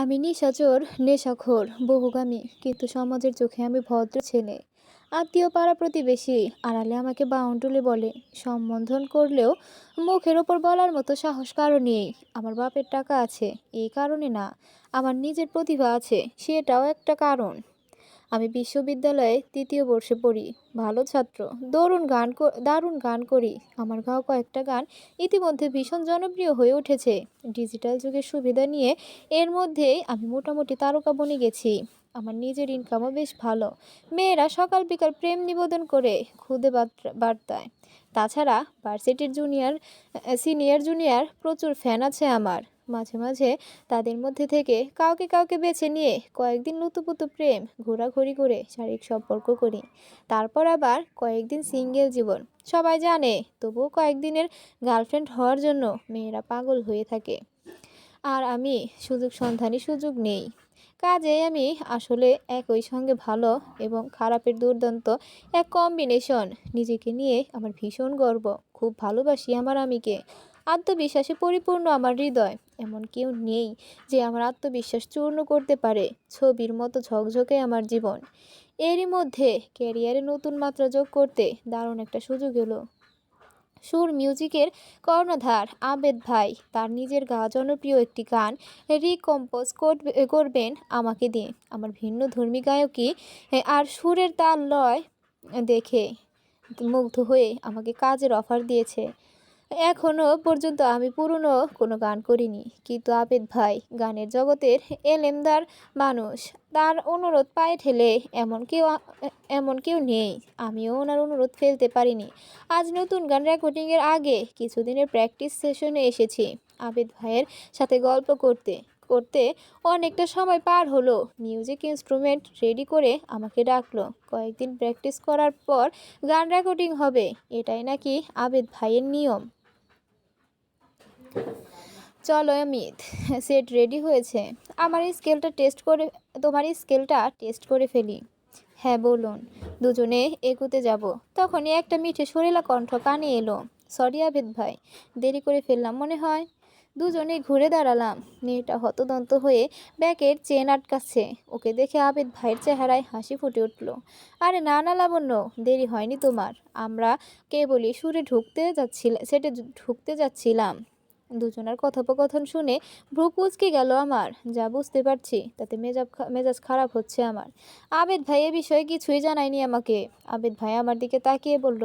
আমি নিশাচর, নেশাখোর, বহুগামী, কিন্তু সমাজের চোখে আমি ভদ্র ছেলে। আত্মীয় পাড়া প্রতিবেশী, আড়ালে আমাকে বাউন্ডুলে বলে। সম্বোধন করলেও মুখের ওপর বলার মতো সাহস কারণেই আমার বাপের টাকা আছে, এই কারণে না। আমার নিজের প্রতিভা আছে, সেটাও একটা কারণ। আমি বিশ্ববিদ্যালয়ে তৃতীয় বর্ষে পড়ি। ভালো ছাত্র। দারুণ গান দারুণ গান করি। আমার গাও কয়েকটা গান ইতিমধ্যে ভীষণ জনপ্রিয় হয়ে উঠেছে। ডিজিটাল যুগের সুবিধা নিয়ে এর মধ্যেই আমি মোটামুটি তারকা বনে গেছি। আমার নিজের ইনকামও বেশ ভালো। মেয়েরা সকাল বিকাল প্রেম নিবেদন করে খুদে বার্তায়। তাছাড়া ভার্সিটির জুনিয়র সিনিয়র জুনিয়র প্রচুর ফ্যান আছে আমার। মাঝে মাঝে তাদের মধ্যে থেকে কাউকে কাউকে বেছে নিয়ে কয়েকদিন লুতুপুতু প্রেম, ঘোরাঘুরি করে শারীরিক সম্পর্ক করি। তারপর আবার কয়েকদিন সিঙ্গেল জীবন। সবাই জানে, তবুও কয়েকদিনের গার্লফ্রেন্ড হওয়ার জন্য মেয়েরা পাগল হয়ে থাকে। আর আমি সুযোগ সন্ধানী সুযোগ নেই। কাজে আমি আসলে একই সঙ্গে ভালো এবং খারাপের দুর্দান্ত এক কম্বিনেশন নিজেকে নিয়ে আমার ভীষণ গর্ব। খুব ভালোবাসি আমার আমিকে। আত্মবিশ্বাসে পরিপূর্ণ আমার হৃদয়। এমন কেউ নেই যে আমার আত্মবিশ্বাস চূর্ণ করতে পারে ছবির মতো ঝকঝকে আমার জীবন। এরই মধ্যে ক্যারিয়ারে নতুন মাত্রা যোগ করতে দারুণ একটা সুযোগ এলো। সুর মিউজিকের কর্ণধার আবেদ ভাই তার নিজের গাওয়া জনপ্রিয় একটি গান রিকম্পোজ করবে- করবেন আমাকে দিয়ে। আমার ভিন্ন ধর্মী গায়কই আর সুরের তাল লয় দেখে মুগ্ধ হয়ে আমাকে কাজের অফার দিয়েছে। এখনও পর্যন্ত আমি পুরনো কোনো গান করিনি। কিন্তু আবেদ ভাই গানের জগতের এলেমদার মানুষ, তার অনুরোধ পায়ে ঠেলে এমন কেউ এমন কেউ নেই। আমিও ওনার অনুরোধ ফেলতে পারিনি। আজ নতুন গান রেকর্ডিংয়ের আগে কিছুদিনের প্র্যাকটিস সেশনে এসেছি আবেদ ভাইয়ের সাথে গল্প করতে। করতে অনেকটা সময় পার হলো। মিউজিক ইনস্ট্রুমেন্ট রেডি করে আমাকে ডাকলো। কয়েকদিন প্র্যাকটিস করার পর গান রেকর্ডিং হবে। এটাই নাকি আবেদ ভাইয়ের নিয়ম। চলো, অমিত সেট রেডি হয়েছে। আমার এই স্কেলটা টেস্ট করে, তোমার এই স্কেলটা টেস্ট করে ফেলি। হ্যাঁ বলুন, দুজনে এগুতে যাব। তখনই একটা মিঠে সরিলা কণ্ঠ কানে এলো। সরি আবেদ ভাই, দেরি করে ফেললাম, মনে হয়? দুজনে ঘুরে দাঁড়ালাম। মেয়েটা হতদন্ত হয়ে ব্যাগের চেন আটকাচ্ছে। ওকে দেখে আবেদ ভাইয়ের চেহারায় হাসি ফুটে উঠল। আরে না না, লাবণ্য, দেরি হয়নি তোমার। আমরা কেবলই সুরে ঢুকতে যাচ্ছিল সেটে ঢুকতে যাচ্ছিলাম। দুজনের কথোপকথন শুনে ভ্রু কুচকে গেল আমার। যা বুঝতে পারছি, তাতে মেজাব মেজাজ খারাপ হচ্ছে আমার। আবেদ ভাই এ বিষয়ে কিছুই জানায়নি আমাকে। আবেদ ভাই আমার দিকে তাকিয়ে বলল,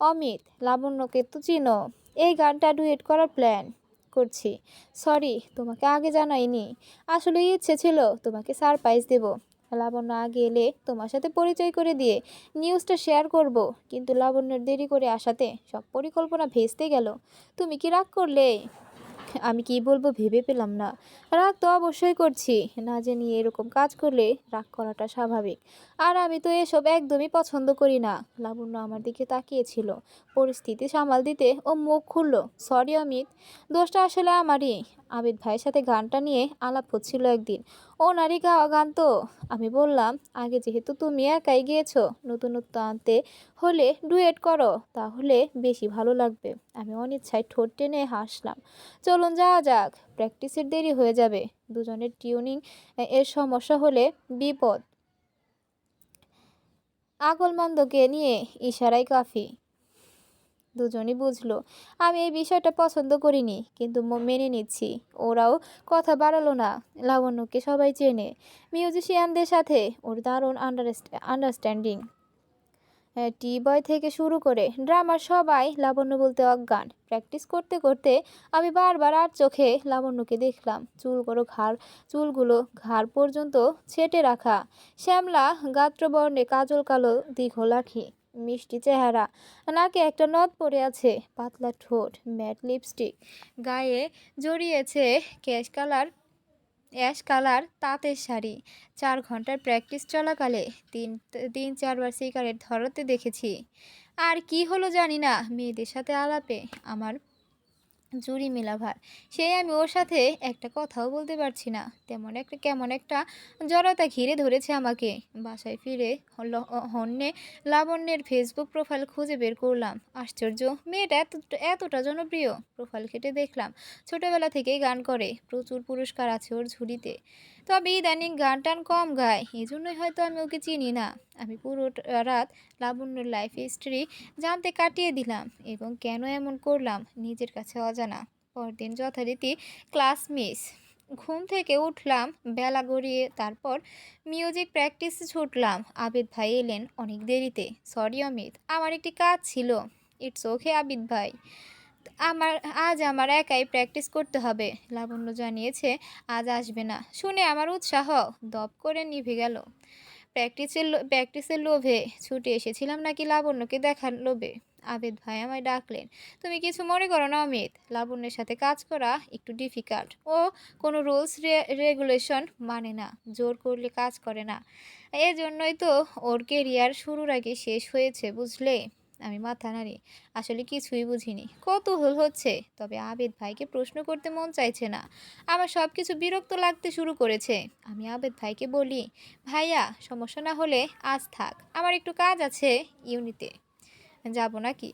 অমিত, লাবণ্যকে তো চিনো। এই গানটা ডুয়েট করার প্ল্যান করছি। সরি, তোমাকে আগে জানাইনি। আসলে ইচ্ছে ছিল তোমাকে সারপ্রাইজ দেব। লাবণ্য আগে এলে তোমার সাথে পরিচয় করে দিয়ে নিউজটা শেয়ার করব। কিন্তু লাবণ্যের দেরি করে আসাতে সব পরিকল্পনা ভেস্তে গেল। তুমি কি রাগ করলে? আমি কি বলব ভেবে পেলাম না। রাগ তো অবশ্যই করছি, না জেনে এরকম কাজ করলে রাগ করাটা স্বাভাবিক। আর আমি তো এসব একদমই পছন্দ করি না। লাবণ্য আমার দিকে তাকিয়েছিল। পরিস্থিতি সামাল দিতে ও মুখ খুলল। সরি অমিত, দোষটা আসলে আমারই। আবিদ ভাইয়ের সাথে গানটা নিয়ে আলাপ হচ্ছিল একদিন। ও নারী গাওয়া গান তো আমি বললাম, আগে যেহেতু তুমি একাই গিয়েছো, নতুনত্ব আনতে হলে ডুয়েট করো, তাহলে বেশি ভালো লাগবে। আমি অনিচ্ছায় ঠোঁট টেনে হাসলাম। চলুন যাওয়া যাক, প্র্যাকটিসের দেরি হয়ে যাবে। দুজনের টিউনিং এর সমস্যা হলে বিপদ। আকলমন্দকে নিয়ে ইশারাই কাফি। দুজনই বুঝলো, আমি এই বিষয়টা পছন্দ করিনি, কিন্তু মেনে নিচ্ছি। ওরাও কথা বাড়ালো না। লাবণ্যকে সবাই চেনে। মিউজিশিয়ানদের সাথে ওর দারুণ আন্ডারস্ট্যান্ডিং টি বয় থেকে শুরু করে ড্রামার সবাই লাবণ্য বলতে অজ্ঞান। প্র্যাকটিস করতে করতে আমি বারবার আর চোখে লাবণ্যকে দেখলাম। চুলগুলো ঘাড় চুলগুলো ঘাড় পর্যন্ত ছেটে রাখা। শ্যামলা গাত্রবর্ণে কাজল কালো দীঘল আখি। মিষ্টি চেহারা। নাকে একটা নদ পড়ে আছে, পাতলা ঠোঁট, ম্যাট লিপস্টিক। গায়ে জড়িয়েছে ক্যাশ কালার, অ্যাশ কালার তাঁতের শাড়ি। চার ঘণ্টার প্র্যাকটিস চলাকালে তিন তিন, চারবার সিগারেট ধরাতে দেখেছি। আর কি হলো জানি না, মেয়েদের সাথে আলাপে। আমার জুড়ি মেলাভার। সেই আমি ওর সাথে একটা কথাও বলতে পারছি না। তেমন একটা, কেমন একটা জড়তা ঘিরে ধরেছে আমাকে। বাসায় ফিরে হন্যে লাবণ্যের ফেসবুক প্রোফাইল খুঁজে বের করলাম। আশ্চর্য, মেয়েটা এত, এতটা জনপ্রিয়। প্রোফাইল কেটে দেখলাম। ছোটবেলা থেকেই গান করে। প্রচুর পুরস্কার আছে ওর ঝুড়িতে। তবে ইদানিং গান টান কম গায় এই জন্যই হয়তো আমি ওকে চিনি না। আমি পুরো রাত লাবণ্যর লাইফ হিস্ট্রি জানতে কাটিয়ে দিলাম এবং কেন এমন করলাম? নিজের কাছে অজানা পরদিন যথারীতি ক্লাস মিস। ঘুম থেকে উঠলাম, বেলা গড়িয়ে তারপর মিউজিক প্র্যাকটিসে ছুটলাম। আবিদ ভাই এলেন অনেক দেরিতে। সরি অমিত, আমার একটি কাজ ছিল। ইটস ওকে আবিদ ভাই। আমার, আজ আমার একাই প্র্যাকটিস করতে হবে। লাবণ্য জানিয়েছে, আজ আসবে না। শুনে আমার উৎসাহ। দপ করে নিভে গেল। প্র্যাকটিসের প্র্যাকটিসের লোভে ছুটে এসেছিলাম নাকি লাবণ্যকে দেখার লোভে? আবেদ ভাই আমায় ডাকলেন, তুমি কিছু মনে করো না অমিত, লাবণ্যের সাথে কাজ করা একটু ডিফিকাল্ট ও কোনো রুলস রেগুলেশন মানে না, জোর করলে কাজ করে না, এজন্যই তো ওর কেরিয়ার শুরুর আগে শেষ হয়েছে, বুঝলে? আমি মাথা নাড়ি, আসলে কিছুই বুঝিনি, কৌতূহল হচ্ছে, তবে আবেদ ভাইকে প্রশ্ন করতে মন চাইছে না, আমার সব কিছু বিরক্ত লাগতে শুরু করেছে, আমি আবেদ ভাইকে বলি, ভাইয়া, সমস্যা না হলে আজ থাক, আমার একটু কাজ আছে ইউনিতে। যাব নাকি?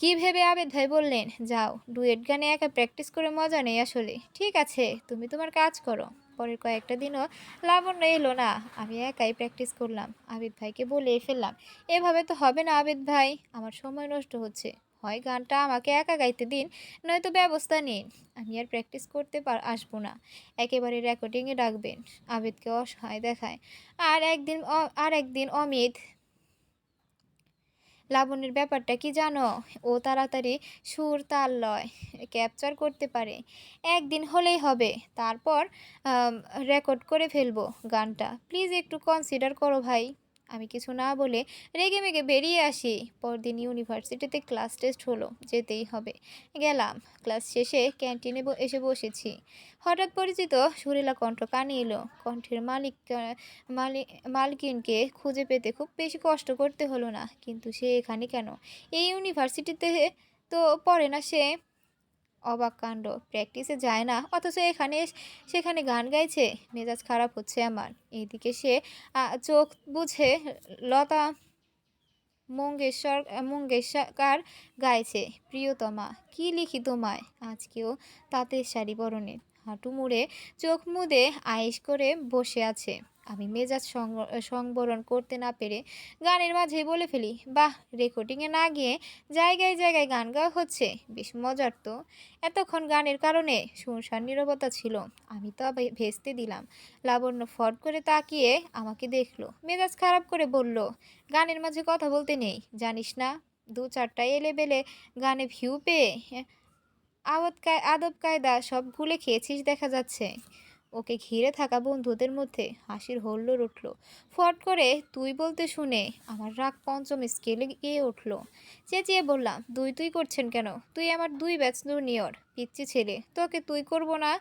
কি ভেবে আবেদ ভাই বললেন, যাও, ডুয়েট গানে একা প্র্যাকটিস করে মজা নেই আসলে। ঠিক আছে, তুমি তোমার কাজ করো। পরের কয়েকটা দিনও লাবণ্য এলো না, আমি একাই প্র্যাকটিস করলাম। আবিদ ভাইকে বলে ফেললাম, এভাবে তো হবে না আবিদ ভাই, আমার সময় নষ্ট হচ্ছে। হয় গানটা আমাকে একা গাইতে দিন, নয়তো ব্যবস্থা নিন। আমি আর প্র্যাকটিস করতে পার, আসব না। একেবারে রেকর্ডিংয়ে ডাকবেন। আবিদকে অসহায় দেখায়। আর একদিন আর একদিন অমিত লাবণ্যের ব্যাপারটা কি জানো? ও তাড়াতাড়ি সুর তাল লয়, ক্যাপচার করতে পারে। একদিন হলেই হবে। তারপর রেকর্ড করে ফেলব গানটা। প্লিজ একটু কনসিডার করো ভাই। আমি কিছু না বলে রেগে মেগে বেরিয়ে আসি। পরদিন ইউনিভার্সিটিতে ক্লাস টেস্ট হলো, যেতেই হবে। গেলাম। ক্লাস শেষে ক্যান্টিনে এসে বসেছি। হঠাৎ পরিচিত সুরেলা কণ্ঠ কানে এলো। কণ্ঠের মালিক মালকিনকে খুঁজে পেতে খুব বেশি কষ্ট করতে হলো না। কিন্তু সে এখানে কেন? এই ইউনিভার্সিটিতে তো পড়ে না সে। অবাক কাণ্ড। প্র্যাকটিসে যায় না, অথচ এখানে সেখানে গান গাইছে। মেজাজ খারাপ হচ্ছে আমার। এইদিকে সে চোখ বুঝে লতা মঙ্গেশ্বর মঙ্গেশকার গাইছে, প্রিয়তমা, কি লিখি তোমায়? আজকেও তাঁতের শাড়ি বরণে হাঁটু মুড়ে চোখ মুদে আয়েস করে বসে আছে। আমি মেজাজ সংবরণ করতে না পেরে গানের মাঝে বলে ফেলি, বাহ রেকর্ডিংয়ে না গিয়ে জায়গায় জায়গায় গান গাওয়া হচ্ছে, বেশ মজার তো। এতক্ষণ গানের কারণে শুনশান নীরবতা ছিল, আমি তো ভেস্তে দিলাম। লাবণ্য ফট করে তাকিয়ে আমাকে দেখল, মেজাজ খারাপ করে বলল, গানের মাঝে কথা বলতে নেই, জানিস না? দু চারটা এলে বেলে গানে ভিউ পেয়ে আদব কায়দা সব ভুলে খেয়েছিস দেখা যাচ্ছে। ওকে ঘিরে থাকা বন্ধুদের মধ্যে হাসির হল্লোর উঠল। ফট করে তুই বলতে শুনে আমার রাগ পঞ্চম স্কেলে গিয়ে উঠল। চেঁচিয়ে বললাম, দুই তুই করছেন কেন? তুই আমার দুই ব্যাচ জুনিয়র পিচ্ছি ছেলে। তোকে তুই করব না?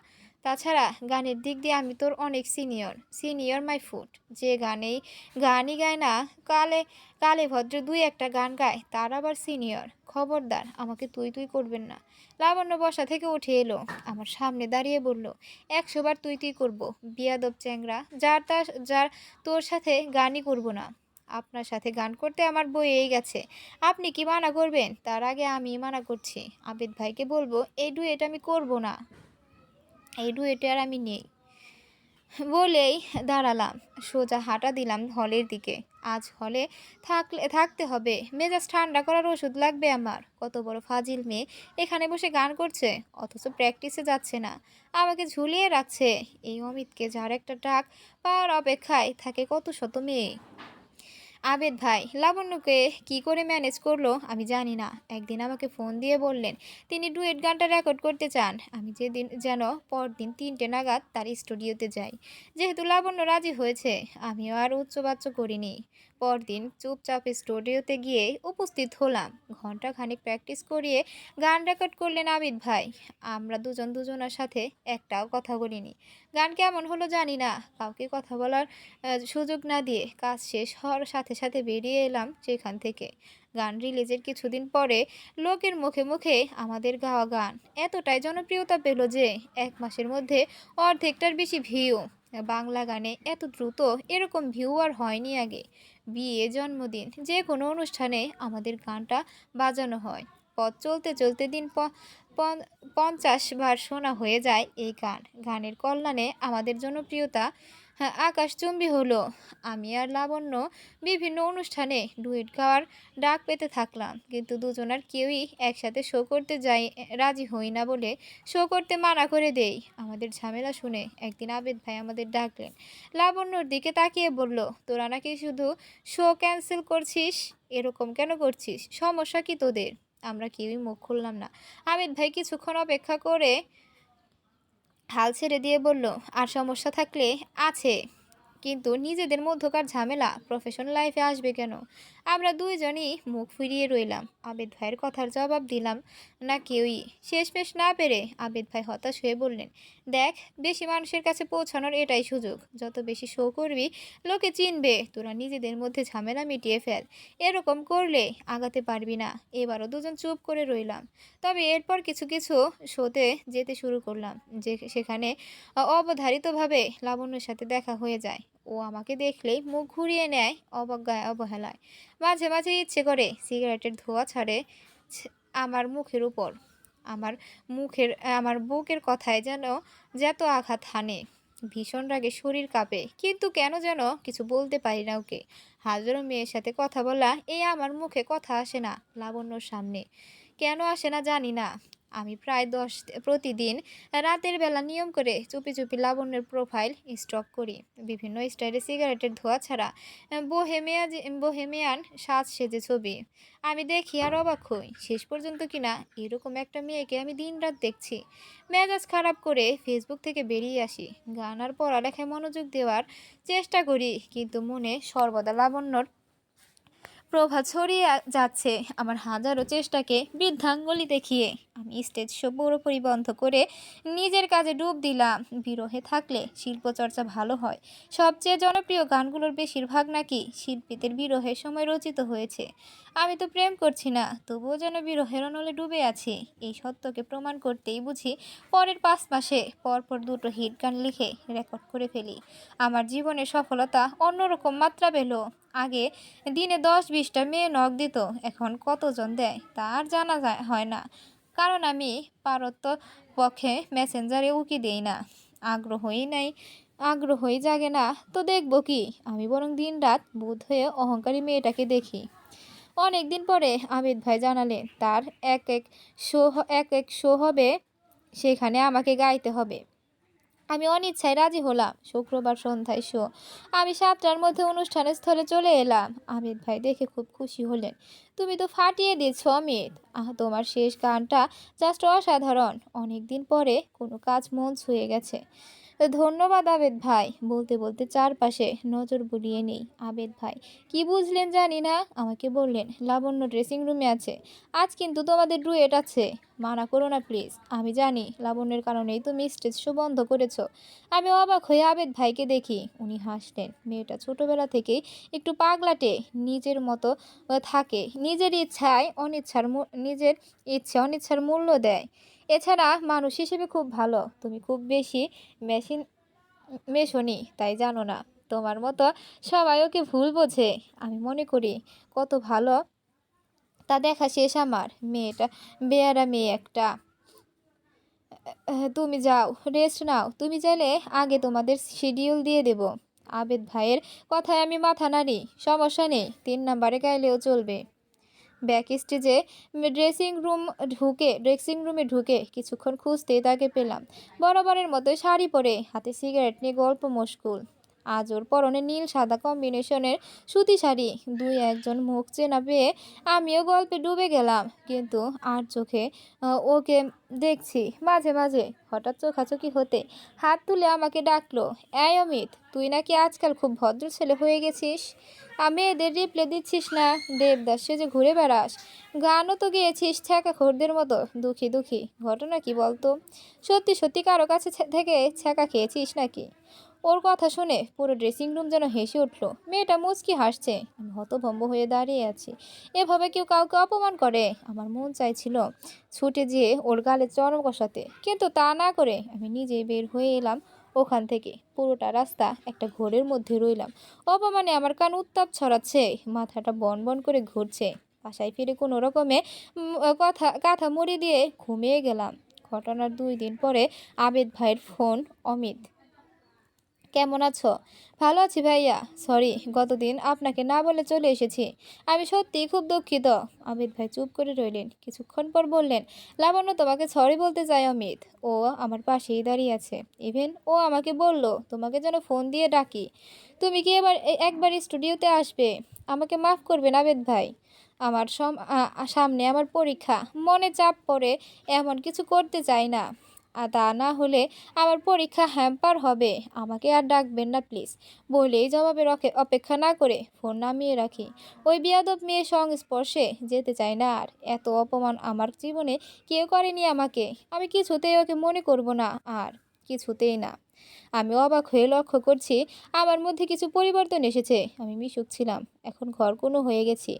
তাছাড়া গানের দিক দিয়ে আমি তোর অনেক সিনিয়র সিনিয়র মাই ফুট যে গানেই গানই গায় না, কালে কালে ভদ্র দুই একটা গান গায়, তার আবার সিনিয়র খবরদার, আমাকে তুই তুই করবেন না। লাবণ্য বসা থেকে উঠে এলো, আমার সামনে দাঁড়িয়ে বলল একশোবার তুই তুই করব, বিয়াদব চ্যাংরা। যার তার যার তোর সাথে গানই করব না। আপনার সাথে গান করতে আমার বইয়েই গেছে। আপনি কি মানা করবেন? তার আগে আমি মানা করছি। আবেদ ভাইকে বলব, এই ডুয়েট আমি করব না। এই ডুয়েটে আর আমি নেই। বলেই দাঁড়ালাম। সোজা হাঁটা দিলাম হলের দিকে। আজ হলে থাকলে, থাকতে হবে। মেজাজ ঠান্ডা করার ওষুধ লাগবে আমার। কত বড় ফাজিল মেয়ে এখানে বসে গান করছে। অথচ প্র্যাকটিসে যাচ্ছে না। আমাকে ঝুলিয়ে রাখছে। এই অমিতকে যার একটা ডাক পাওয়ার অপেক্ষায় থাকে কত শত মেয়ে। আবেদ ভাই, লাবণ্যকে কি করে ম্যানেজ করল আমি জানি না। একদিন আমাকে ফোন দিয়ে বললেন, তিনি ডুয়েট গানটা রেকর্ড করতে চান। আমি যেদিন যেন পরদিন তিনটে নাগাদ তার স্টুডিওতে যাই। যেহেতু লাবণ্য রাজি হয়েছে, আমিও আর উচ্চবাচ্য করিনি। পরদিন চুপচাপ স্টুডিওতে গিয়ে উপস্থিত হলাম। ঘণ্টা খানিক প্র্যাকটিস করিয়ে গান রেকর্ড করলেন আবিদ ভাই। আমরা দুজন দুজনের সাথে একটাও কথা বলিনি। গান কেমন হলো জানি না। কাউকে কথা বলার সুযোগ না দিয়ে কাজ শেষ হওয়ার সাথে সাথে বেরিয়ে এলাম সেখান থেকে। গান রিলিজের কিছুদিন পরে লোকের মুখে মুখে আমাদের গাওয়া গান। এতটাই জনপ্রিয়তা পেল যে এক মাসের মধ্যে অর্ধেকটার বেশি ভিউ। বাংলা গানে এত দ্রুত এরকম ভিউ আর হয়নি আগে। বিয়ে, জন্মদিন, যে কোনো অনুষ্ঠানে আমাদের গানটা বাজানো হয়। পথ চলতে চলতে দিন পঞ্চাশ বার শোনা হয়ে যায় এই গান। গানের কল্যাণে আমাদের জনপ্রিয়তা আকাশচুম্বী হলো। আমি আর লাবণ্য বিভিন্ন অনুষ্ঠানে ডুয়েট গাওয়ার ডাক পেতে থাকলাম, কিন্তু দুজনার কেউই একসাথে শো করতে যাই, রাজি হই না বলে শো করতে মানা করে দেই। আমাদের ঝামেলা শুনে একদিন আবেদ ভাই আমাদের ডাকলেন। লাবণ্যর দিকে তাকিয়ে বলল, তোরা নাকি শুধু শো ক্যান্সেল করছিস? এরকম কেন করছিস? সমস্যা কি তোদের? আমরা কেউই মুখ খুললাম না। আবেদ ভাই কিছুক্ষণ অপেক্ষা করে হাল ছেড়ে দিয়ে বলল, আর সমস্যা থাকলে আছে। কিন্তু নিজেদের মধ্যকার ঝামেলা প্রফেশনাল লাইফে আসবে কেন? আমরা দুইজনই মুখ ফিরিয়ে রইলাম। আবেদ ভাইয়ের কথার জবাব দিলাম না কেউই। শেষমেশ না পেরে আবেদ ভাই হতাশ হয়ে বললেন, দেখ, বেশি মানুষের কাছে পৌঁছানোর এটাই সুযোগ। যত বেশি শো করবি, লোকে চিনবে, তোরা নিজেদের মধ্যে ঝামেলা মিটিয়ে ফেল। এরকম করলে আগাতে পারবি না। এবারও দুজন চুপ করে রইলাম। তবে এরপর কিছু কিছু শোতে যেতে শুরু করলাম, যে সেখানে অবধারিতভাবে লাবণ্যর সাথে দেখা হয়ে যায়। ও আমাকে দেখলেই মুখ ঘুরিয়ে নেয় অবজ্ঞায়, অবহেলায়। মাঝে মাঝে ইচ্ছে করে সিগারেটের ধোঁয়া ছাড়ে আমার মুখের উপর। আমার মুখের, আমার বুকের কথায় যেন, যত আঘাত হানে, ভীষণ রাগে শরীর কাঁপে। কিন্তু কেন যেন কিছু বলতে পারি না ওকে। হাজারো মেয়ের সাথে কথা বলা, এই আমার মুখে কথা আসে না লাবণ্যর সামনে। কেন আসে না জানি না। আমি প্রায় দশ, প্রতিদিন রাতের বেলা নিয়ম করে চুপি চুপি লাবণ্যের প্রোফাইল স্টক করি। বিভিন্ন স্টাইলে সিগারেটের ধোঁয়া ছাড়া বোহেমিয়া বোহেমিয়ান সাজ সেজে ছবি। আমি দেখি আর অবাক হই, শেষ পর্যন্ত কিনা এরকম একটা মেয়েকে আমি দিনরাত দেখছি। মেজাজ খারাপ করে ফেসবুক থেকে বেরিয়ে আসি। গান আর পড়ালেখায় মনোযোগ দেওয়ার চেষ্টা করি, কিন্তু মনে সর্বদা লাবণ্যর প্রভা ছড়িয়ে যাচ্ছে আমার হাজারো চেষ্টাকে বৃদ্ধাঙ্গুলি দেখিয়ে। আমি স্টেজ শো পুরোপুরি বন্ধ করে নিজের কাজে ডুব দিলাম। বিরহে থাকলে শিল্পচর্চা ভালো হয়। সবচেয়ে জনপ্রিয় গানগুলোর বেশিরভাগ নাকি শিল্পীদের বিরহের সময় রচিত হয়েছে। আমি তো প্রেম করছি না, তবুও যেন বিরহের অনলে ডুবে আছি। এই সত্যকে প্রমাণ করতেই বুঝি পরের পাঁচ মাসে পরপর দুটো হিট গান লিখে রেকর্ড করে ফেলি। আমার জীবনের সফলতা অন্যরকম মাত্রা পেল। আগে দিনে দশ বিশটা মেয়ে নখ দিত, এখন কতজন দেয় তা আর জানা যায়, হয় না। কারণ আমি পারত্ব পক্ষে মেসেঞ্জারে উকি দেই না। আগ্রহই নাই, আগ্রহই জাগে না, তো দেখব কি? আমি বরং দিন রাত বোধ হয়ে অহংকারী মেয়েটাকে দেখি। অনেক দিন পরে আবিদ ভাই জানালে তার এক এক শো এক এক শো হবে সেখানে আমাকে গাইতে হবে। আমি অনিচ্ছায় রাজি হলাম। শুক্রবার সন্ধ্যায় শো। আমি সাতটার মধ্যে অনুষ্ঠানের স্থলে চলে এলাম। আমির ভাই দেখে খুব খুশি হলেন। তুমি তো ফাটিয়ে দিয়েছ অমিত আহ, তোমার শেষ গানটা জাস্ট অসাধারণ। অনেক দিন পরে কোনো কাজ মন ছুঁয়ে গেছে। ধন্যবাদ, আবেদ ভাই। বলতে বলতে চারপাশে নজর বুলিয়ে নেই আবেদ ভাই। কি বুঝলেন জানি না? আমাকে বললেন, লাবণ্য ড্রেসিং রুমে আছে। আজ কিন্তু তোমাদের ডুয়েট আছে। মানা করো না প্লিজ আমি জানি লাবণ্যের কারণেই তুমি স্টেজ শো বন্ধ করেছ। আমি অবাক হয়ে আবেদ ভাইকে দেখি। উনি হাসলেন। মেয়েটা ছোটবেলা থেকেই একটু পাগলাটে নিজের মতো থাকে। নিজের ইচ্ছায় অনিচ্ছার নিজের ইচ্ছে অনিচ্ছার মূল্য দেয়। এছাড়া মানুষ হিসেবে খুব ভালো। তুমি খুব বেশি মেশিন, মেশনি, তাই জানো না। তোমার মতো সবাই ওকে ভুল বোঝে, আমি মনে করি। কত ভালো তা দেখা শেষ আমার। মেয়েটা, বেয়ারা মেয়ে একটা। তুমি যাও রেস্ট নাও। তুমি চাইলে আগে তোমাদের শিডিউল দিয়ে দেব। আবেদ ভাইয়ের কথায় আমি মাথা নাড়ি, সমস্যা নেই। তিন নাম্বারে গাইলেও চলবে। ব্যাক স্টেজে ড্রেসিং রুম ঢুকে, ড্রেসিং রুমে ঢুকে কিছুক্ষণ খুঁজতে তাকে পেলাম। বরাবরের মতো শাড়ি পরে, হাতে সিগারেট নিয়ে গল্প মশগুল আজ ওর পরনে নীল সাদা কম্বিনেশনের সুতি শাড়ি। দুই একজন মুখ চেনা পেয়ে আমিও গল্পে ডুবে গেলাম। কিন্তু আর চোখে ওকে দেখছি মাঝে মাঝে। হঠাৎ চোখাচোখি হতে হাত তুলে আমাকে ডাকলো, এই অমিত, তুই নাকি আজকাল খুব ভদ্র ছেলে হয়ে গেছিস? আমি এদের রিপ্লে দিচ্ছিস না? দেবদাস সেজে ঘুরে বেড়াস। গানও তো গেয়েছিস ছ্যাঁকা খোরদের মতো। দুঃখী দুঃখী। ঘটনা কি বলতো? সত্যি সত্যি কারও কাছে থেকে ছ্যাঁকা খেয়েছিস নাকি? ওর কথা শুনে পুরো ড্রেসিং রুম যেন হেসে উঠল। মেয়েটা মুচকি হাসছে। আমি হতভম্ব হয়ে দাঁড়িয়ে আছি। এভাবে কেউ কাউকে অপমান করে? আমার মন চাইছিল ছুটে যেয়ে ওর গালে চরম কষাতে। কিন্তু তা না করে আমি নিজেই বের হয়ে এলাম ওখান থেকে। পুরোটা রাস্তা একটা ঘোরের মধ্যে রইলাম। অপমানে আমার কান উত্তাপ ছড়াচ্ছে, মাথাটা বন বন করে ঘুরছে। বাসায় ফিরে কোনো রকমে কথা, কাঁথা মুড়ি দিয়ে ঘুমিয়ে গেলাম। ঘটনার দুই দিন পরে আবেদ ভাইয়ের ফোন অমিত। কেমন আছো? ভালো আছি ভাইয়া। সরি গতদিন আপনাকে না বলে চলে এসেছি। আমি সত্যিই খুব দুঃখিত। আবিদ ভাই চুপ করে রইলেন। কিছুক্ষণ পর বললেন, লাবণ্য তোমাকে সরি বলতে চাই অমিত। ও আমার পাশেই দাঁড়িয়ে আছে। ইভেন ও আমাকে বলল, তোমাকে যেন ফোন দিয়ে ডাকি। তুমি কি এবার একবার স্টুডিওতে আসবে? আমাকে মাফ করবেন আবেদ ভাই। আমার সামনে আমার পরীক্ষা। মনে চাপ পড়ে এমন কিছু করতে চাই না। আর তা না হলে আমার পরীক্ষা হ্যাম্পার হবে। আমাকে আর ডাকবেন না, প্লিজ। বলেই জবাবের অপেক্ষা না করে ফোন নামিয়ে রাখি। ওই বিয়াদব মেয়ের সংস্পর্শে যেতে চাই না আর। এত অপমান আমার জীবনে কেউ করেনি আমাকে। আমি কিছুতেই ওকে মনে করব না আর। কিছুতেই না। আমি অবাক হয়ে লক্ষ্য করছি, আমার মধ্যে কিছু পরিবর্তন এসেছে। আমি মিশুক ছিলাম। এখন ঘর কোনো হয়ে গেছি।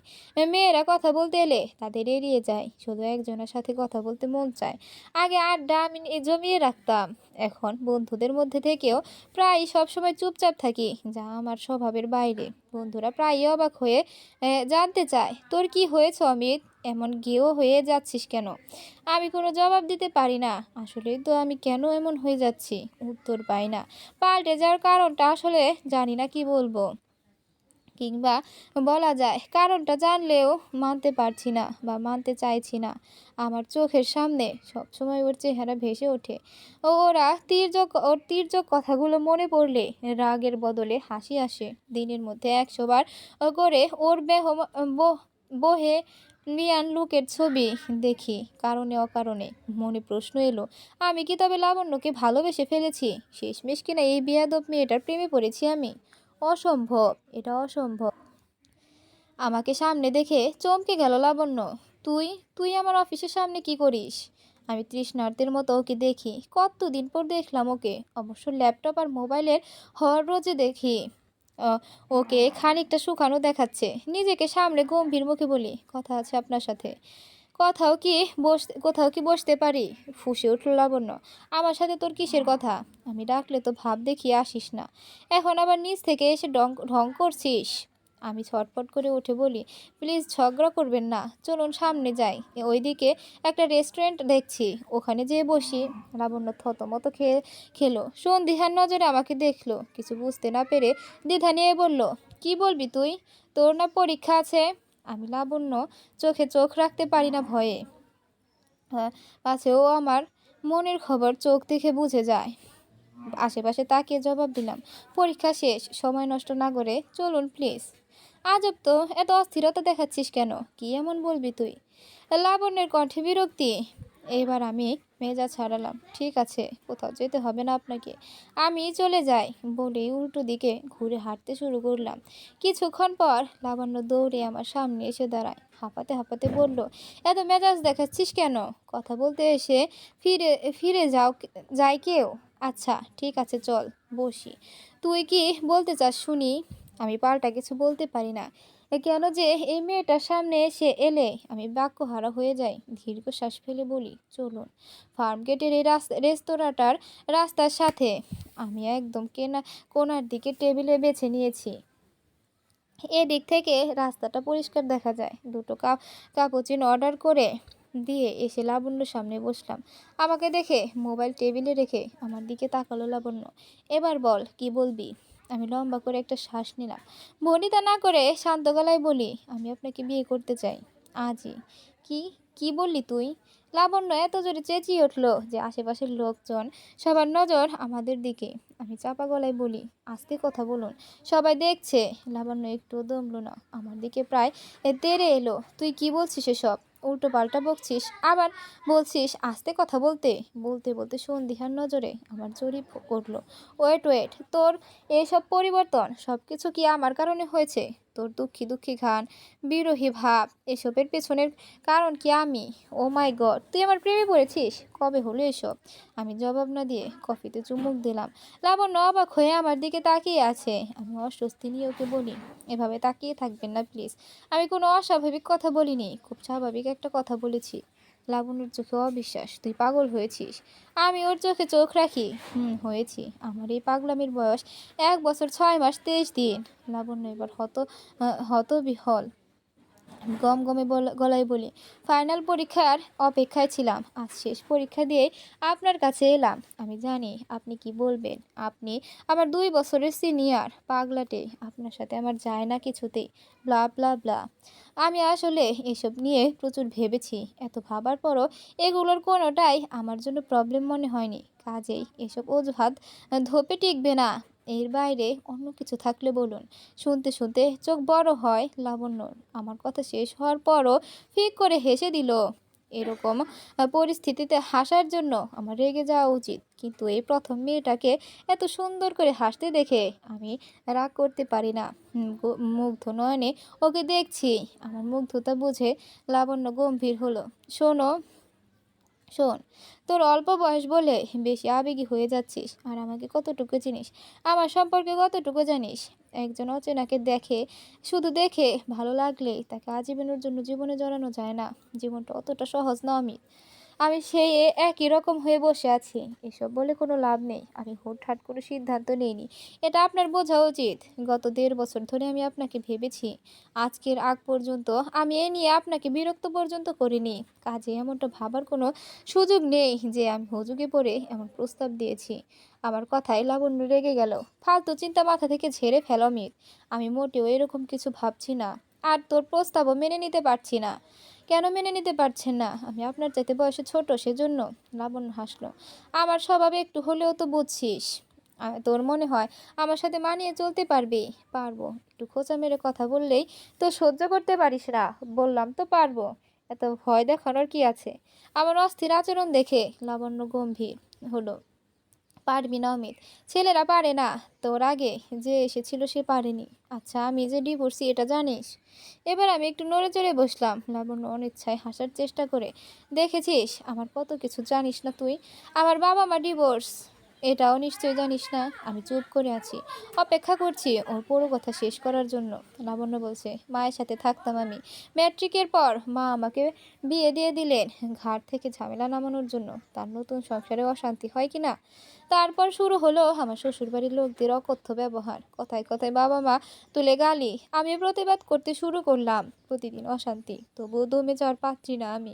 মেয়েরা কথা বলতে এলে তাদের এড়িয়ে যায়। শুধু একজনের সাথে কথা বলতে মন চায়। আগে আড্ডা, আমি জমিয়ে রাখতাম। এখন বন্ধুদের মধ্যে থেকেও প্রায় সবসময় চুপচাপ থাকি, যা আমার স্বভাবের বাইরে। বন্ধুরা প্রায়ই অবাক হয়ে জানতে চায়, তোর কি হয়েছে অমিত? এমন গেও হয়ে যাচ্ছিস কেন? আমি কোনো জবাব দিতে পারি না। আসলে তো আমি কেন এমন হয়ে যাচ্ছি? উত্তর পাই না। পাল্টে যাওয়ার কারণটা আসলে জানি না কি বলব। কিংবা বলা যায়, কারণটা জানলেও মানতে পারছি না বা মানতে চাইছি না। আমার চোখের সামনে সবসময় ওর চেহারা ভেসে ওঠে। ও ওরা তীর্যক ওর তীর্যক কথাগুলো মনে পড়লে রাগের বদলে হাসি আসে। দিনের মধ্যে একশোবার করে ওর বেহ বহ- বহে নিয়ান লুকের ছবি দেখি, কারণে অকারণে। মনে প্রশ্ন এলো, আমি কি তবে লাবণ্যকে ভালোবেসে ফেলেছি? শেষমেশ কিনা এই বিয়াদব মেয়েটার প্রেমে পড়েছি আমি? অসম্ভব, এটা অসম্ভব। আমাকে সামনে দেখে চমকে গেল লাবণ্য। তুই তুই আমার অফিসের সামনে কি করিস? আমি তৃষ্ণার্থের মতো ওকে দেখি, কতদিন পর দেখলাম ওকে। অবশ্য ল্যাপটপ আর মোবাইলের হর রোজে দেখি। ওকে খানিকটা শুকানো দেখাচ্ছে। নিজেকে সামনে গম্ভীর মুখে বলি, কথা আছে আপনার সাথে। কথাও কি বসতে কোথাও কি বসতে পারি? ফুসে উঠল লাবণ্য, আমার সাথে তোর কিসের কথা? আমি ডাকলে তো ভাব দেখিয়ে আসিস না। এখন আবার নিজ থেকে এসে ঢং ঢং করছিস? আমি ছটপট করে উঠে বলি প্লিজ ঝগড়া করবেন না চলুন সামনে যাই। ওইদিকে একটা রেস্টুরেন্ট দেখছি ওখানে যেয়ে বসি। লাবণ্য থতমত খেয়ে খেলো সন্ধিহার নজরে আমাকে দেখল কিছু বুঝতে না পেরে দ্বিধা নিয়ে বলল কি বলবি তুই? তোর না পরীক্ষা আছে? আমি লাবণ্য চোখে চোখ রাখতে পারি না ভয়ে। আহ, পাছে ও আমার মনের খবর চোখ দেখে বুঝে যায়। আশেপাশে তাকিয়ে জবাব দিলাম পরীক্ষা শেষ সময় নষ্ট না করে চলুন প্লিজ। আজব তো, এত অস্থিরতা দেখাচ্ছিস কেন? কি এমন বলবি তুই? লাবণ্যের কণ্ঠে বিরক্তি। এবার আমি মেজা ছাড়ালাম। ঠিক আছে, কোথাও যেতে হবে না আপনাকে। আমি চলে যাই। বলে উল্টো দিকে ঘুরে হাঁটতে শুরু করলাম। কিছুক্ষণ পর লাবণ্য দৌড়ে আমার সামনে এসে দাঁড়ায়। হাঁপাতে হাঁপাতে বলল, এত মেজাজ দেখাচ্ছিস কেন? কথা বলতে এসে ফিরে ফিরে যাও যায় কেউ। আচ্ছা ঠিক আছে, চল, বসি। তুই কি বলতে চাস শুনি? আমি পাল্টা কিছু বলতে পারি না। কেন যে এই মেয়েটার সামনে এসে এলে আমি বাক্যহারা হয়ে যাই। দীর্ঘশ্বাস ফেলে বলি, চলুন। ফার্ম গেটের এই রাস্তা রেস্তোরাঁটার রাস্তার সাথে আমি একদম কেনা, কোনার দিকে টেবিলে বেছে নিয়েছি। এদিক থেকে রাস্তাটা পরিষ্কার দেখা যায়। দুটো কাপ কাপুচিন অর্ডার করে দিয়ে এসে লাবণ্যর সামনে বসলাম। আমাকে দেখে মোবাইল টেবিলে রেখে আমার দিকে তাকালো লাবণ্য। এবার বল, কি বলবি? আমি লম্বা করে একটা শ্বাস নিলাম। বনিতা না করে শান্ত গলায় বলি, আমি আপনাকে বিয়ে করতে চাই। আজই? কি? কি বললি তুই? লাবণ্য এত জোরে চেঁচিয়ে উঠল যে আশেপাশের লোকজন সবার নজর আমাদের দিকে। আমি চাপা গলায় বলি, আস্তে কথা বলুন। সবাই দেখছে, লাবণ্য একটু দমলো না। আমার দিকে প্রায় তেরে এলো। তুই কি বলছিস এসব? উল্টো পাল্টা বকছিস, আবার বলছিস, আস্তে কথা বলতে। বলতে বলতে সন্ধিহার নজরে আমার জরিপ করল ওয়েট ওয়েট, তোর এইসব পরিবর্তন সব কিছু কি আমার কারণে হয়েছে? তোর দুঃখী দুঃখী ঘান বিরোহী ভাব, এসবের পেছনের কারণ কি আমি? ও মাই গড তুই আমার প্রেমে পড়েছিস? কবে হলো এসব? আমি জবাব না দিয়ে কফিতে চুমুক দিলাম। লাবণ্য অবাক হয়ে আমার দিকে তাকিয়ে আছে। আমি অস্বস্তি নিয়ে ওকে বলি, এভাবে তাকিয়ে থাকবেন না প্লিজ আমি কোনো অস্বাভাবিক কথা বলিনি, খুব স্বাভাবিক একটা কথা বলেছি। লাবণ্যর চোখে অবিশ্বাস, তুই পাগল হয়েছিস? আমি ওর চোখে চোখ রাখি। হুম, হয়েছি। আমার এই পাগলামির বয়স এক বছর ছয় মাস তেইশ দিন। লাবণ্য এবার হত হত হতবিহল। গম গমে গলায় বলি ফাইনাল পরীক্ষার অপেক্ষায় ছিলাম। আজ শেষ পরীক্ষা দিয়ে আপনার কাছে এলাম। আমি জানি আপনি কি বলবেন। আপনি আমার দুই বছরের সিনিয়র পাগলাটে। আপনার সাথে আমার যায় না কিছুতেই। Blah blah blah. আমি আসলে এসব নিয়ে প্রচুর ভেবেছি। এত ভাবার পরও এগুলোর কোনোটাই আমার জন্য প্রবলেম মনে হয়নি। কাজেই এসব অজুহাত ধোপে টিকবে না। এর বাইরে অন্য কিছু থাকলে বলুন। শুনতে শুনতে চোখ বড় হয় লাবণ্যর। আমার কথা শেষ হওয়ার পরও ফিক করে হেসে দিল, এরকম পরিস্থিতিতে হাসার জন্য আমার রেগে যাওয়া উচিত। কিন্তু এই প্রথম মেয়েটাকে এত সুন্দর করে হাসতে দেখে আমি রাগ করতে পারি না। মুগ্ধ নয়নে ওকে দেখছি। আমার মুগ্ধতা বুঝে লাবণ্য গম্ভীর হলো। শোনো শোন, তোর অল্প বয়স বলে বেশি আবেগী হয়ে যাচ্ছিস আর আমাকে কতটুকু চিনিস? আমার সম্পর্কে কতটুকু জানিস? একজন অচেনাকে দেখে, শুধু দেখে ভালো লাগলে তাকে আজীবনের জন্য জীবনে জড়ানো যায় না। জীবনটা অতটা সহজ না আমি আমি সেই একই রকম হয়ে বসে আছি। এসব বলে কোনো লাভ নেই। আমি হুটহাট কোনো সিদ্ধান্ত নিইনি। এটা আপনার বোঝা উচিত। গত দেড় বছর ধরে আমি আপনাকে ভেবেছি। আজকের আগ পর্যন্ত আমি এ নিয়ে আপনাকে বিরক্ত পর্যন্ত করিনি। কাজে এমনটা ভাবার কোনো সুযোগ নেই যে আমি হুজুগে পড়ে এমন প্রস্তাব দিয়েছি। আমার কথায় লাবণ্য রেগে গেল। ফালতু চিন্তা মাথা থেকে ঝেড়ে ফেল অমিত। আমি মোটেও এরকম কিছু ভাবছি না। আর তোর প্রস্তাবও মেনে নিতে পারছি না। কেন মেনে নিতে পারছেন না? আমি আপনার চাইতে বয়সে ছোট, সেজন্য লাবণ্য হাসলো। আমার স্বভাবে একটু হলেও তো বুঝছিস। তোর মনে হয় আমার সাথে মানিয়ে চলতে পারবি? পারব। একটু খোঁচা মেরে কথা বললেই তো সহ্য করতে পারিস না। বললাম, তো পারব। এত ভয় দেখানোর কি আছে? আমার অস্থির আচরণ দেখে লাবণ্য গম্ভীর হলো। পারবি না অমিত। ছেলেরা পারে না। তোর আগে যে এসেছিল সে পারেনি। আচ্ছা আমি যে ডিভোর্সি, এটা জানিস? এবার আমি একটু নড়ে চড়ে বসলাম, লাবণ্য অনিচ্ছায় হাসার চেষ্টা করে। দেখেছিস, আমার কত কিছু জানিস না তুই? আমার বাবা মা ডিভোর্স। এটাও নিশ্চয়ই জানিস না, আমি চুপ করে আছি। অপেক্ষা করছি ওর পুরো কথা শেষ করার জন্য। লাবণ্য বলছে, মায়ের সাথে থাকতাম আমি। ম্যাট্রিকের পর মা আমাকে বিয়ে দিয়ে দিলেন ঘাট থেকে ঝামেলা নামানোর জন্য। তার নতুন সংসারে অশান্তি হয় কি না? তারপর শুরু হলো আমার শ্বশুরবাড়ির লোকদের অকথ্য ব্যবহার। কথায় কথায় বাবা মা তুলে গালি। আমি প্রতিবাদ করতে শুরু করলাম, প্রতিদিন অশান্তি। তবুও দমে যাওয়ার পাত্রী না আমি।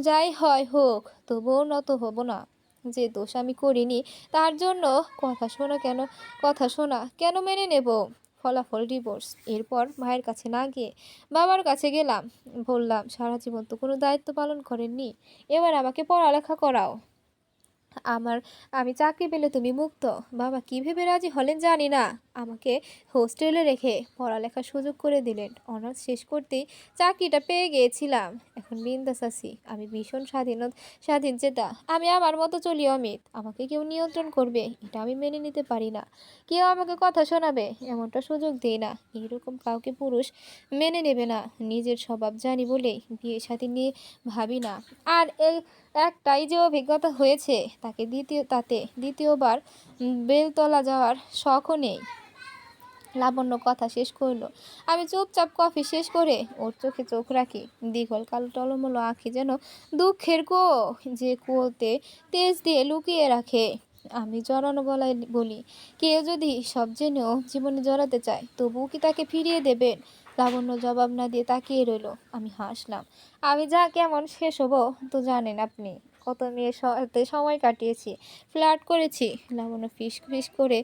যাই হয় হোক, তবুও নত হব না। যে দোষ আমি করিনি, তার জন্য কথা শোনা কেন? কথা শোনা, কেন মেনে নেব? ফলাফল ডিভোর্স এরপর মায়ের কাছে না গিয়ে বাবার কাছে গেলাম। বললাম, সারা জীবন তো কোনো দায়িত্ব পালন করেননি। এবার আমাকে পড়ালেখা করাও। আমার, আমি চাকরি পেলে তুমি মুক্ত। বাবা কী ভেবে রাজি হলেন জানি না। আমাকে হোস্টেলে রেখে পড়ালেখার সুযোগ করে দিলেন। অনার্স শেষ করতেই চাকরিটা পেয়ে গিয়েছিলাম। এখন বিন্দাস আছি। আমি ভীষণ স্বাধীন স্বাধীন চেতা। আমি আমার মতো চলি অমিত। আমাকে কেউ নিয়ন্ত্রণ করবে, এটা আমি মেনে নিতে পারি না। কেউ আমাকে কথা শোনাবে, এমনটা সুযোগ দেই না। এইরকম কাউকে পুরুষ মেনে নেবে না। নিজের স্বভাব জানি বলেই বিয়ে সাথে নিয়ে ভাবি না। আর এই একটাই যে অভিজ্ঞতা হয়েছে, তাকে দ্বিতীয়, তাতে দ্বিতীয়বার বেলতলা যাওয়ার শখও নেই। লাবণ্য কথা শেষ করল। আমি চুপচাপ কফি শেষ করে ওর চোখে চোখ রাখি। দীঘল কালো টলমলো আঁখি যেন দুঃখের কো যে কুয়োতে তেজ দিয়ে লুকিয়ে রাখে। আমি জড়ানো গলায় বলি, কেউ যদি সব জেনেও জীবনে জড়াতে চায়, তবুও কি তাকে ফিরিয়ে দেবেন? লাবণ্য জবাব না দিয়ে তাকিয়ে রইল। আমি হাসলাম। আমি যা কেমন শেষ হব তো জানেন আপনি। কত মেয়ের সাথে সময় কাটিয়েছি ফ্ল্যাট করেছি। লাবণ্য ফিস ফিস করে,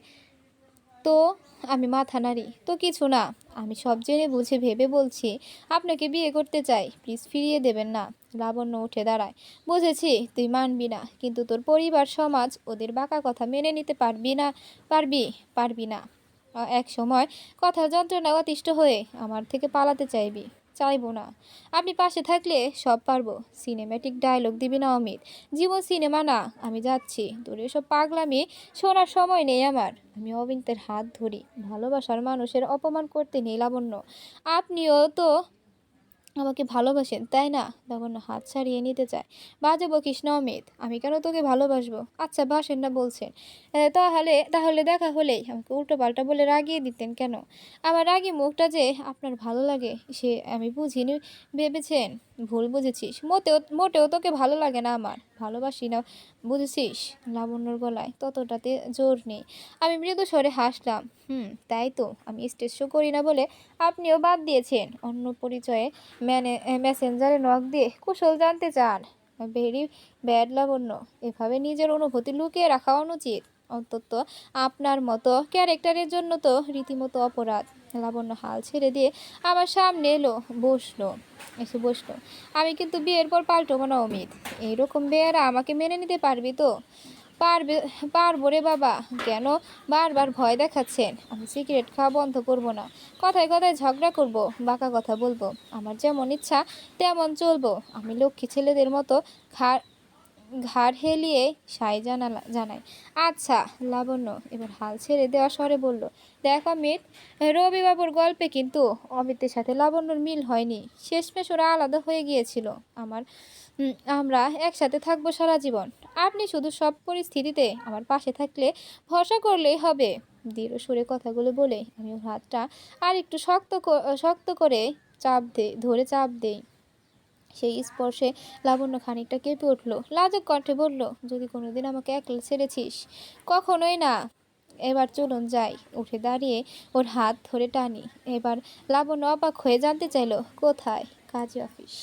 তো আমি মাথা নাড়ি। তো কিছু না। আমি সব জেনে বুঝে ভেবে বলছি, আপনাকে বিয়ে করতে চাই। প্লিজ ফিরিয়ে দেবেন না। লাবণ্য উঠে দাঁড়ায়। বুঝেছি, তুই মানবি না। কিন্তু তোর পরিবার, সমাজ, ওদের বাঁকা কথা মেনে নিতে পারবি না, পারবি পারবি না। এক সময় কথা যন্ত্রণা অতিষ্ঠ হয়ে আমার থেকে পালাতে চাইবি। চাইব না। আপনি পাশে থাকলে সব পারব। সিনেম্যাটিক ডায়লগ দিবি না অমিত। জীবন সিনেমা না, আমি যাচ্ছি। দূরে সব পাগলামি শোনার সময় নেই আমার। আমি অমিতের হাত ধরি। ভালোবাসার মানুষের অপমান করতে নেই লাবণ্য। আপনিও তো আমাকে ভালোবাসেন, তাই না? লাবণ্য হাত ছাড়িয়ে নিতে চায়। বাজে বকিস না অমিত, আমি কেন তোকে ভালোবাসবো? আচ্ছা বাসেন না বলছেন। তাহলে তাহলে দেখা হলেই আমাকে উল্টো পাল্টা বলে রাগিয়ে দিতেন কেন? আমার রাগি মুখটা যে আপনার ভালো লাগে, সে আমি বুঝিনি, ভেবেছেন? ভুল বুঝেছিস? মোটেও মোটেও তোকে ভালো লাগে না আমার। ভালোবাসি না, বুঝেছিস? লাবণ্যর গলায় ততটাতে জোর নেই। আমি মৃদু স্বরে হাসলাম, হুম, তাই তো। আমি স্টেজ শো করি না বলে আপনিও বাদ দিয়েছেন। অন্য পরিচয়ে ম্যানে, মেসেঞ্জারে নখ দিয়ে কুশল জানতে চান। Very bad, Labanya. এভাবে নিজের অনুভূতি লুকিয়ে রাখা অনুচিত। অন্তত আপনার মতো ক্যারেক্টারের জন্য তো রীতিমতো অপরাধ। লাবণ্য হাল ছেড়ে দিয়ে আমার সামনে এলো, বসল, এসে বসল। আমি কিন্তু বিয়ের পর পাল্টবো না অমিত। এইরকম বেয়ারা আমাকে মেনে নিতে পারবি তো? পারবে, পারব রে বাবা। কেন? বারবার ভয় দেখাচ্ছেন। আমি সিগারেট খাওয়া বন্ধ করব না। কথায় কথায় ঝগড়া করব, বাঁকা কথা বলব। আমার যেমন ইচ্ছা তেমন চলবো। আমি লক্ষ্মী ছেলেদের মতো ঘাড় ঘাড় হেলিয়ে সাই জানালা জানাই আচ্ছা লাবণ্য। এবার হাল ছেড়ে দেওয়া স্বরে বলল, দেখ অমিত রবিবাবুর গল্পে কিন্তু অমিতের সাথে লাবণ্যর মিল হয়নি। শেষমেশ ওরা আলাদা হয়ে গিয়েছিল। আমার আমরা একসাথে থাকব সারা জীবন। আপনি শুধু সব পরিস্থিতিতে আমার পাশে থাকলে ভরসা করলেই হবে। দৃঢ় সুরে কথাগুলো বলে আমি ওর হাতটা আর একটু শক্ত শক্ত করে চাপ দে ধরে চাপ দেই। সেই স্পর্শে লাবণ্য খানিকটা কেঁপে উঠল। লাজক কণ্ঠে বলল, যদি কোনোদিন আমাকে একলা ছেড়েছিস, কখনোই না। এবার চলুন যাই। উঠে দাঁড়িয়ে ওর হাত ধরে টানি। এবার লাবণ্য অবাক হয়ে জানতে চাইল, কোথায়? কাজী অফিস?